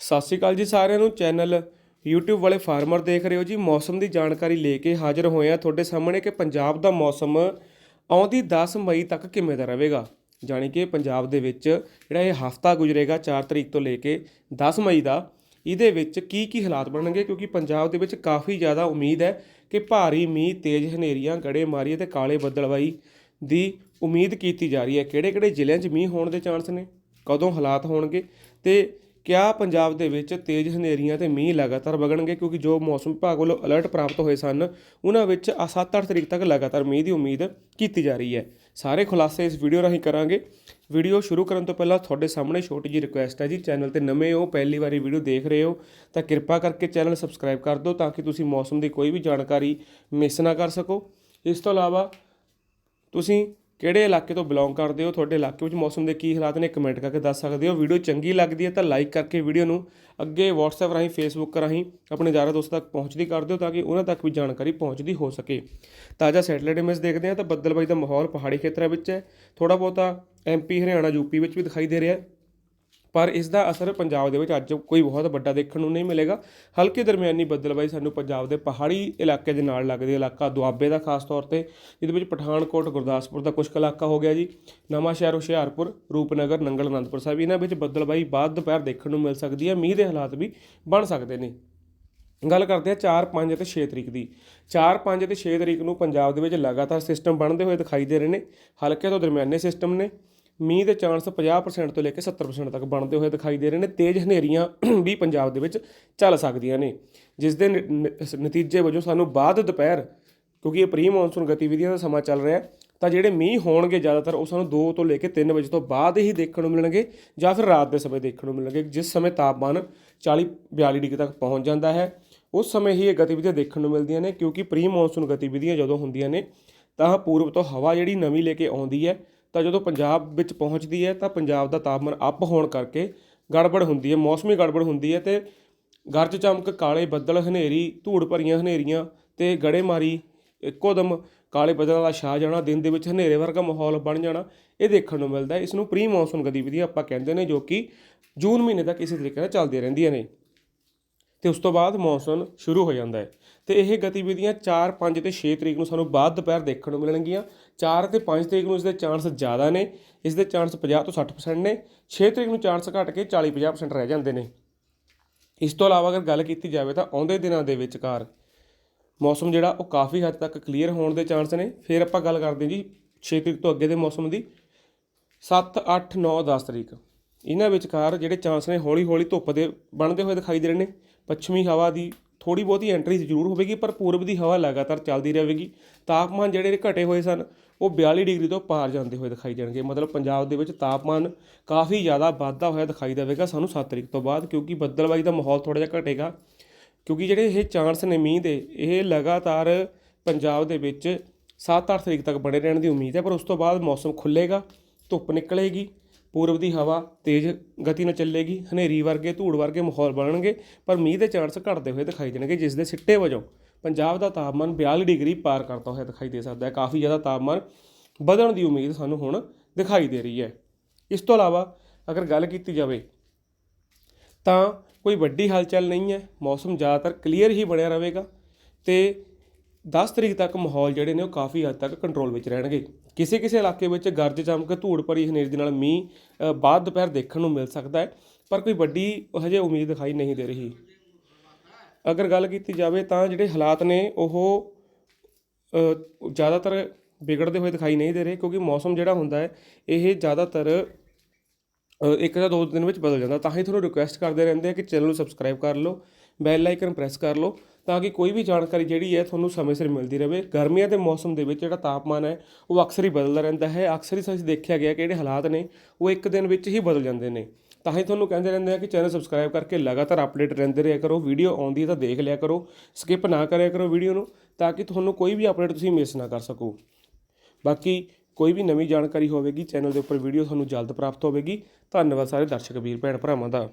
ਸਤਿ ਸ਼੍ਰੀ ਅਕਾਲ ਜੀ ਸਾਰਿਆਂ ਨੂੰ ਚੈਨਲ YouTube ਵਾਲੇ ਫਾਰਮਰ ਦੇਖ ਰਹੇ ਹੋ ਜੀ। ਮੌਸਮ ਦੀ ਜਾਣਕਾਰੀ ਲੈ ਕੇ ਹਾਜ਼ਰ ਹੋਏ ਆ ਤੁਹਾਡੇ ਸਾਹਮਣੇ ਕਿ ਪੰਜਾਬ ਦਾ ਮੌਸਮ ਆਉਂਦੀ 10 ਮਈ ਤੱਕ ਕਿਵੇਂ ਦਾ ਰਹੇਗਾ? ਜਾਣੀ ਕਿ ਪੰਜਾਬ ਦੇ ਵਿੱਚ ਜਿਹੜਾ ਇਹ ਹਫਤਾ ਗੁਜ਼ਰੇਗਾ 4 ਤਰੀਕ ਤੋਂ ਲੈ ਕੇ 10 ਮਈ ਦਾ, ਇਹਦੇ ਵਿੱਚ ਕੀ ਕੀ ਹਾਲਾਤ ਬਣਨਗੇ? ਕਿਉਂਕਿ ਪੰਜਾਬ ਦੇ ਵਿੱਚ ਕਾਫੀ ਜ਼ਿਆਦਾ ਉਮੀਦ ਹੈ ਕਿ ਭਾਰੀ ਮੀਂਹ, ਤੇਜ਼ ਹਨੇਰੀਆਂ, ਗੜੇਮਾਰੀ ਅਤੇ ਕਾਲੇ ਬੱਦਲਵਾਈ ਦੀ ਉਮੀਦ ਕੀਤੀ ਜਾ ਰਹੀ ਹੈ। ਕਿਹੜੇ ਕਿਹੜੇ ਜ਼ਿਲ੍ਹਿਆਂ 'ਚ ਮੀਂਹ ਹੋਣ ਦੇ ਚਾਂਸ ਨੇ? ਕਦੋਂ ਹਾਲਾਤ ਹੋਣਗੇ? ਤੇ ਕਿਆ ਪੰਜਾਬ ਦੇ ਵਿੱਚ ਤੇਜ਼ ਹਨੇਰੀਆਂ ਤੇ ਮੀਂਹ ਲਗਾਤਾਰ ਵਗਣਗੇ? ਕਿਉਂਕਿ ਜੋ ਮੌਸਮ ਵਿਭਾਗ ਵੱਲੋਂ ਅਲਰਟ ਪ੍ਰਾਪਤ ਹੋਏ ਸਨ, ਉਹਨਾਂ ਵਿੱਚ 7-8 ਤਰੀਕ ਤੱਕ ਲਗਾਤਾਰ ਮੀਂਹ ਦੀ ਉਮੀਦ ਕੀਤੀ ਜਾ ਰਹੀ ਹੈ। ਸਾਰੇ ਖੁਲਾਸੇ ਇਸ ਵੀਡੀਓ ਰਾਹੀਂ ਕਰਾਂਗੇ। ਵੀਡੀਓ ਸ਼ੁਰੂ ਕਰਨ ਤੋਂ ਪਹਿਲਾਂ ਤੁਹਾਡੇ ਸਾਹਮਣੇ ਛੋਟੀ ਜਿਹੀ ਰਿਕੁਐਸਟ ਹੈ ਜੀ, ਚੈਨਲ ਤੇ ਨਵੇਂ ਹੋ, ਪਹਿਲੀ ਵਾਰੀ ਵੀਡੀਓ ਦੇਖ ਰਹੇ ਹੋ, ਤਾਂ ਕਿਰਪਾ ਕਰਕੇ ਚੈਨਲ ਸਬਸਕ੍ਰਾਈਬ ਕਰ ਦਿਓ ਤਾਂ ਕਿ ਤੁਸੀਂ ਮੌਸਮ ਦੀ ਕੋਈ ਵੀ ਜਾਣਕਾਰੀ ਮਿਸ ਨਾ ਕਰ ਸਕੋ। ਇਸ ਤੋਂ ਇਲਾਵਾ ਤੁਸੀਂ ਕਿਹੜੇ ਇਲਾਕੇ ਤੋਂ ਬਿਲੋਂਗ ਕਰਦੇ ਹੋ, ਤੁਹਾਡੇ ਇਲਾਕੇ ਵਿੱਚ ਮੌਸਮ ਦੇ ਕੀ ਹਾਲਾਤ ਨੇ ਕਮੈਂਟ ਕਰਕੇ ਦੱਸ ਸਕਦੇ ਹੋ। ਵੀਡੀਓ ਚੰਗੀ ਲੱਗਦੀ ਹੈ ਤਾਂ ਲਾਈਕ ਕਰਕੇ ਵੀਡੀਓ ਨੂੰ ਅੱਗੇ WhatsApp ਰਾਹੀਂ, Facebook ਰਾਹੀਂ ਆਪਣੇ ਯਾਰਾਂ ਦੋਸਤਾਂ ਤੱਕ ਪਹੁੰਚਦੀ ਕਰ ਦਿਓ ਤਾਂ ਕਿ ਉਹਨਾਂ ਤੱਕ ਵੀ ਜਾਣਕਾਰੀ ਪਹੁੰਚਦੀ ਹੋ ਸਕੇ। ਤਾਜ਼ਾ ਸੈਟੇਲਾਈਟ ਇਮੇਜ ਦੇਖਦੇ ਹਾਂ ਤਾਂ ਬੱਦਲਬਾਈ ਦਾ ਮਾਹੌਲ ਪਹਾੜੀ ਖੇਤਰਾਂ ਵਿੱਚ ਹੈ। ਥੋੜਾ ਬਹੁਤਾ ਐਮਪੀ ਹਰਿਆਣਾ ਯੂਪੀ ਵਿੱਚ ਵੀ ਦਿਖਾਈ ਦੇ ਰਿਹਾ ਹੈ। ਪਰ ਇਸ ਦਾ ਅਸਰ ਪੰਜਾਬ ਦੇ ਵਿੱਚ ਅੱਜ ਕੋਈ ਬਹੁਤ ਵੱਡਾ ਦੇਖਣ ਨੂੰ ਨਹੀਂ ਮਿਲੇਗਾ। ਹਲਕੀ ਦਰਮਿਆਨੀ ਬੱਦਲਬਾਈ ਸਾਨੂੰ ਪੰਜਾਬ ਦੇ ਪਹਾੜੀ ਇਲਾਕੇ ਦੇ ਨਾਲ ਲੱਗਦੇ ਇਲਾਕਾ ਦੁਆਬੇ ਦਾ ਖਾਸ ਤੌਰ ਤੇ, ਜਿਹਦੇ ਵਿੱਚ ਪਠਾਨਕੋਟ, ਗੁਰਦਾਸਪੁਰ ਦਾ ਕੁਝ ਕੁ ਇਲਾਕਾ ਹੋ ਗਿਆ ਜੀ। ਨਵਾਂ ਸ਼ਹਿਰ ਹੁਸ਼ਿਆਰਪੁਰ, ਰੂਪਨਗਰ, ਨੰਗਲ ਅਨੰਦਪੁਰ ਸਾਹਿਬ, ਇਹਨਾਂ ਵਿੱਚ ਬੱਦਲਬਾਈ ਬਾਅਦ ਦੁਪਹਿਰ ਦੇਖਣ ਨੂੰ ਮਿਲ ਸਕਦੀ ਹੈ। ਮੀਂਹ ਦੇ ਹਾਲਾਤ ਵੀ ਬਣ ਸਕਦੇ ਨੇ। ਗੱਲ ਕਰਦੇ ਆ 4 5 ਅਤੇ 6 ਤਰੀਕ ਦੀ। 4 5 ਅਤੇ 6 ਤਰੀਕ ਨੂੰ ਪੰਜਾਬ ਦੇ ਵਿੱਚ ਲਗਾਤਾਰ ਸਿਸਟਮ ਬਣਦੇ ਹੋਏ ਦਿਖਾਈ ਦੇ ਰਹੇ ਨੇ। ਹਲਕੇ ਤੋਂ ਦਰਮਿਆਨੇ ਸਿਸਟਮ ਨੇ। ਮੀਂਹ ਦੇ ਚਾਂਸ 50% ਤੋਂ ਲੈ ਕੇ 70% ਤੱਕ ਬਣਦੇ ਹੋਏ ਦਿਖਾਈ ਦੇ ਰਹੇ ਨੇ। ਤੇਜ਼ ਹਨੇਰੀਆਂ ਵੀ ਪੰਜਾਬ ਦੇ ਵਿੱਚ ਚੱਲ ਸਕਦੀਆਂ ਨੇ। ਜਿਸ ਦੇ ਨਤੀਜੇ ਵਜੋਂ ਸਾਨੂੰ ਬਾਅਦ ਦੁਪਹਿਰ, ਕਿਉਂਕਿ ਇਹ ਪ੍ਰੀ ਮੌਨਸੂਨ ਗਤੀਵਿਧੀਆਂ ਦਾ ਸਮਾਂ ਚੱਲ ਰਿਹਾ, ਤਾਂ ਜਿਹੜੇ ਮੀਂਹ ਹੋਣਗੇ ਜ਼ਿਆਦਾਤਰ ਉਹ ਸਾਨੂੰ 2 ਤੋਂ ਲੈ ਕੇ 3 ਵਜੇ ਤੋਂ ਬਾਅਦ ਹੀ ਦੇਖਣ ਨੂੰ ਮਿਲਣਗੇ ਜਾਂ ਫਿਰ ਰਾਤ ਦੇ ਸਮੇਂ ਦੇਖਣ ਨੂੰ ਮਿਲਣਗੇ, ਜਿਸ ਸਮੇਂ ਤਾਪਮਾਨ 40 42 ਡਿਗਰੀ ਤੱਕ ਪਹੁੰਚ ਜਾਂਦਾ ਹੈ। ਉਸ ਸਮੇਂ ਹੀ ਇਹ ਗਤੀਵਿਧੀਆਂ ਦੇਖਣ ਨੂੰ ਮਿਲਦੀਆਂ ਨੇ, ਕਿਉਂਕਿ ਪ੍ਰੀ ਮੌਨਸੂਨ ਗਤੀਵਿਧੀਆਂ ਜਦੋਂ ਹੁੰਦੀਆਂ ਨੇ, ਤਾਂ ਪੂਰਬ ਤੋਂ ਹਵਾ ਜਿਹੜੀ ਨਵੀਂ ਲੈ ਕੇ ਆਉਂਦੀ ਹੈ ਤਾਂ ਜਦੋਂ ਪੰਜਾਬ ਵਿੱਚ ਪਹੁੰਚਦੀ ਹੈ ਤਾਂ ਪੰਜਾਬ ਦਾ ਤਾਪਮਾਨ ਅੱਪ ਹੋਣ ਕਰਕੇ ਗੜਬੜ ਹੁੰਦੀ ਹੈ, ਮੌਸਮੀ ਗੜਬੜ ਹੁੰਦੀ ਹੈ ਤੇ ਗਰਜ ਚਮਕ, ਕਾਲੇ ਬੱਦਲ, ਹਨੇਰੀ, ਧੂੜ ਭਰੀਆਂ ਹਨੇਰੀਆਂ ਤੇ ਗੜੇਮਾਰੀ, ਇੱਕੋ ਦਮ ਕਾਲੇ ਬੱਦਲਾਂ ਦਾ ਛਾ ਜਾਣਾ, ਦਿਨ ਦੇ ਵਿੱਚ ਹਨੇਰੇ ਵਰਗਾ ਮਾਹੌਲ ਬਣ ਜਾਣਾ, ਇਹ ਦੇਖਣ ਨੂੰ ਮਿਲਦਾ ਹੈ। ਇਸ ਨੂੰ ਪ੍ਰੀ ਮੌਨਸੂਨ ਗਤੀਵਿਧੀਆਂ ਆਪਾਂ ਕਹਿੰਦੇ ਨੇ ਜੋ ਕਿ ਜੂਨ ਮਹੀਨੇ ਤੱਕ ਇਸੇ ਤਰੀਕੇ ਨਾਲ ਚੱਲਦੀਆਂ ਰਹਿੰਦੀਆਂ ਨੇ ਤੇ ਉਸ ਤੋਂ ਬਾਅਦ ਮੌਨਸੂਨ ਸ਼ੁਰੂ ਹੋ ਜਾਂਦਾ ਹੈ। ਤੇ ਇਹ ਗਤੀਵਿਧੀਆਂ 4 5 ਤੇ 6 ਤਰੀਕ ਨੂੰ ਸਾਨੂੰ ਬਾਅਦ ਦੁਪਹਿਰ ਦੇਖਣ ਨੂੰ ਮਿਲਣਗੀਆਂ। 4 ਤੇ 5 ਤਰੀਕ ਨੂੰ ਇਸ ਦੇ ਚਾਂਸ ਜ਼ਿਆਦਾ ਨੇ। ਇਸ ਦੇ ਚਾਂਸ 50 ਤੋਂ 60% ਨੇ। 6 ਤਰੀਕ ਨੂੰ ਚਾਂਸ ਘਟ ਕੇ 40 50% ਰਹਿ ਜਾਂਦੇ ਨੇ। ਇਸ ਤੋਂ ਇਲਾਵਾ ਅਗਰ ਗੱਲ ਕੀਤੀ ਜਾਵੇ ਤਾਂ ਆਉਂਦੇ ਦਿਨਾਂ ਦੇ ਵਿਚਕਾਰ ਮੌਸਮ ਜਿਹੜਾ ਉਹ ਕਾਫੀ ਹੱਦ ਤੱਕ ਕਲੀਅਰ ਹੋਣ ਦੇ ਚਾਂਸ ਨੇ। ਫਿਰ ਆਪਾਂ ਗੱਲ ਕਰਦੇ ਹਾਂ ਜੀ 6 ਤਰੀਕ ਤੋਂ ਅੱਗੇ ਦੇ ਮੌਸਮ ਦੀ। 7 8 9 10 ਤਰੀਕ। ਇਹਨਾਂ ਵਿਚਕਾਰ ਜਿਹੜੇ ਚਾਂਸ ਨੇ ਹੌਲੀ ਹੌਲੀ ਧੁੱਪ ਦੇ ਬਣਦੇ ਹੋਏ ਦਿਖਾਈ ਦੇ ਰਹੇ ਨੇ। ਪੱਛਮੀ ਹਵਾ ਦੀ ਥੋੜੀ ਬਹੁਤੀ ਐਂਟਰੀ ਜ਼ਰੂਰ ਹੋਵੇਗੀ, ਪਰ ਪੂਰਬ ਦੀ ਹਵਾ ਲਗਾਤਾਰ ਚੱਲਦੀ ਰਹੇਗੀ। ਤਾਪਮਾਨ ਜਿਹੜੇ ਘਟੇ ਹੋਏ ਸਨ, ਉਹ 42 ਡਿਗਰੀ ਤੋਂ ਪਾਰ ਜਾਂਦੇ ਹੋਏ ਦਿਖਾਈ ਦੇਣਗੇ। ਮਤਲਬ ਪੰਜਾਬ ਦੇ ਵਿੱਚ ਤਾਪਮਾਨ ਕਾਫੀ ਜ਼ਿਆਦਾ ਵਾਧਾ ਹੋਇਆ ਦਿਖਾਈ ਦੇਵੇਗਾ ਸਾਨੂੰ 7 ਤਰੀਕ ਤੋਂ ਬਾਅਦ, ਕਿਉਂਕਿ ਬੱਦਲਬਾਈ ਦਾ ਮਾਹੌਲ ਥੋੜਾ ਜਿਹਾ ਘਟੇਗਾ। ਕਿਉਂਕਿ ਜਿਹੜੇ ਇਹ ਚਾਂਸ ਨੇ ਮੀਂਹ ਦੇ, ਇਹ ਲਗਾਤਾਰ ਪੰਜਾਬ ਦੇ ਵਿੱਚ 7-8 ਤਰੀਕ ਤੱਕ ਬਣੇ ਰਹਿਣ ਦੀ ਉਮੀਦ ਹੈ, ਪਰ ਉਸ ਤੋਂ ਬਾਅਦ ਮੌਸਮ ਖੁੱਲੇਗਾ ਧੁੱਪ ਨਿਕਲੇਗੀ। ਪੂਰਬ ਦੀ ਹਵਾ ਤੇਜ਼ ਗਤੀ ਨਾਲ ਚੱਲੇਗੀ, ਹਨੇਰੀ ਵਰਗੇ, ਧੂੜ ਵਰਗੇ ਮਾਹੌਲ ਬਣਨਗੇ, ਪਰ ਮੀਂਹ ਦੇ ਚਾਂਸ ਘਟਦੇ ਹੋਏ ਦਿਖਾਈ ਦੇਣਗੇ, ਜਿਸ ਦੇ ਸਿੱਟੇ ਵਜੋਂ ਪੰਜਾਬ ਦਾ ਤਾਪਮਾਨ 42 ਡਿਗਰੀ ਪਾਰ ਕਰਦਾ ਹੋਇਆ ਦਿਖਾਈ ਦੇ ਸਕਦਾ ਹੈ। ਕਾਫੀ ਜ਼ਿਆਦਾ ਤਾਪਮਾਨ ਵਧਣ ਦੀ ਉਮੀਦ ਸਾਨੂੰ ਹੁਣ ਦਿਖਾਈ ਦੇ ਰਹੀ ਹੈ। ਇਸ ਤੋਂ ਇਲਾਵਾ ਅਗਰ ਗੱਲ ਕੀਤੀ ਜਾਵੇ ਤਾਂ ਕੋਈ ਵੱਡੀ ਹਲਚਲ ਨਹੀਂ ਹੈ, ਮੌਸਮ ਜ਼ਿਆਦਾਤਰ ਕਲੀਅਰ ਹੀ ਬਣਿਆ ਰਹੇਗਾ ਤੇ 10 ਤਰੀਕ ਤੱਕ ਮਾਹੌਲ ਜਿਹੜੇ ਨੇ ਉਹ ਕਾਫੀ ਹੱਦ ਤੱਕ ਕੰਟਰੋਲ ਵਿੱਚ ਰਹਿਣਗੇ। ਕਿਸੇ ਕਿਸੇ ਇਲਾਕੇ ਵਿੱਚ ਗਰਜ ਚਮਕ, ਧੂੜ ਭਰੀ ਹਨੇਰੀ ਦੇ ਨਾਲ ਮੀਂਹ ਬਾਅਦ ਦੁਪਹਿਰ ਦੇਖਣ ਨੂੰ ਮਿਲ ਸਕਦਾ ਹੈ, ਪਰ ਕੋਈ ਵੱਡੀ ਹਜੇ ਉਮੀਦ ਦਿਖਾਈ ਨਹੀਂ ਦੇ ਰਹੀ। ਅਗਰ ਗੱਲ ਕੀਤੀ ਜਾਵੇ ਤਾਂ ਜਿਹੜੇ ਹਾਲਾਤ ਨੇ ਉਹ ਜ਼ਿਆਦਾਤਰ ਵਿਗੜਦੇ ਹੋਏ ਦਿਖਾਈ ਨਹੀਂ ਦੇ ਰਹੇ, ਕਿਉਂਕਿ ਮੌਸਮ ਜਿਹੜਾ ਹੁੰਦਾ ਹੈ, ਇਹ ਜ਼ਿਆਦਾਤਰ ਇੱਕ ਜਾਂ ਦੋ ਦਿਨ ਵਿੱਚ ਬਦਲ ਜਾਂਦਾ। ਤਾਂ ਹੀ ਤੁਹਾਨੂੰ ਰਿਕੁਐਸਟ ਕਰਦੇ ਰਹਿੰਦੇ ਆ ਕਿ ਚੈਨਲ ਨੂੰ ਸਬਸਕ੍ਰਾਈਬ ਕਰ ਲਓ। ਬੈਲ ਆਈਕਨ ਪ੍ਰੈਸ ਕਰ ਲਓ ਤਾਂ ਕਿ ਕੋਈ ਵੀ ਜਾਣਕਾਰੀ ਜਿਹੜੀ ਹੈ ਤੁਹਾਨੂੰ ਸਮੇਂ ਸਿਰ ਮਿਲਦੀ ਰਹੇ ਗਰਮੀਆਂ ਦੇ ਮੌਸਮ ਦੇ ਵਿੱਚ ਜਿਹੜਾ ਤਾਪਮਾਨ ਹੈ, ਉਹ ਅਕਸਰ ਹੀ ਬਦਲਦਾ ਰਹਿੰਦਾ ਹੈ। ਅਕਸਰ ਹੀ ਅਸੀਂ ਦੇਖਿਆ ਗਿਆ ਕਿ ਜਿਹੜੇ ਹਾਲਾਤ ਨੇ, ਉਹ ਇੱਕ ਦਿਨ ਵਿੱਚ ਹੀ ਬਦਲ ਜਾਂਦੇ ਨੇ। ਤਾਂ ਹੀ ਤੁਹਾਨੂੰ ਕਹਿੰਦੇ ਰਹਿੰਦੇ ਆ ਕਿ ਚੈਨਲ ਸਬਸਕ੍ਰਾਈਬ ਕਰਕੇ ਲਗਾਤਾਰ ਅਪਡੇਟ ਰਹਿੰਦੇ ਰਿਹਾ ਕਰੋ। ਵੀਡੀਓ ਆਉਂਦੀ ਹੈ ਤਾਂ ਦੇਖ ਲਿਆ ਕਰੋ। ਸਕਿਪ ਨਾ ਕਰਿਆ ਕਰੋ ਵੀਡੀਓ ਨੂੰ ਤਾਂ ਕਿ ਤੁਹਾਨੂੰ ਕੋਈ ਵੀ ਅਪਡੇਟ ਤੁਸੀਂ ਮਿਸ ਨਾ ਕਰ ਸਕੋ। ਬਾਕੀ ਕੋਈ ਵੀ ਨਵੀਂ ਜਾਣਕਾਰੀ ਹੋਵੇਗੀ ਚੈਨਲ ਦੇ ਉੱਪਰ ਵੀਡੀਓ ਤੁਹਾਨੂੰ ਜਲਦ ਪ੍ਰਾਪਤ ਹੋਵੇਗੀ। ਧੰਨਵਾਦ ਸਾਰੇ ਦਰਸ਼ਕ, ਵੀਰ, ਭੈਣ, ਭਰਾਵਾਂ ਦਾ।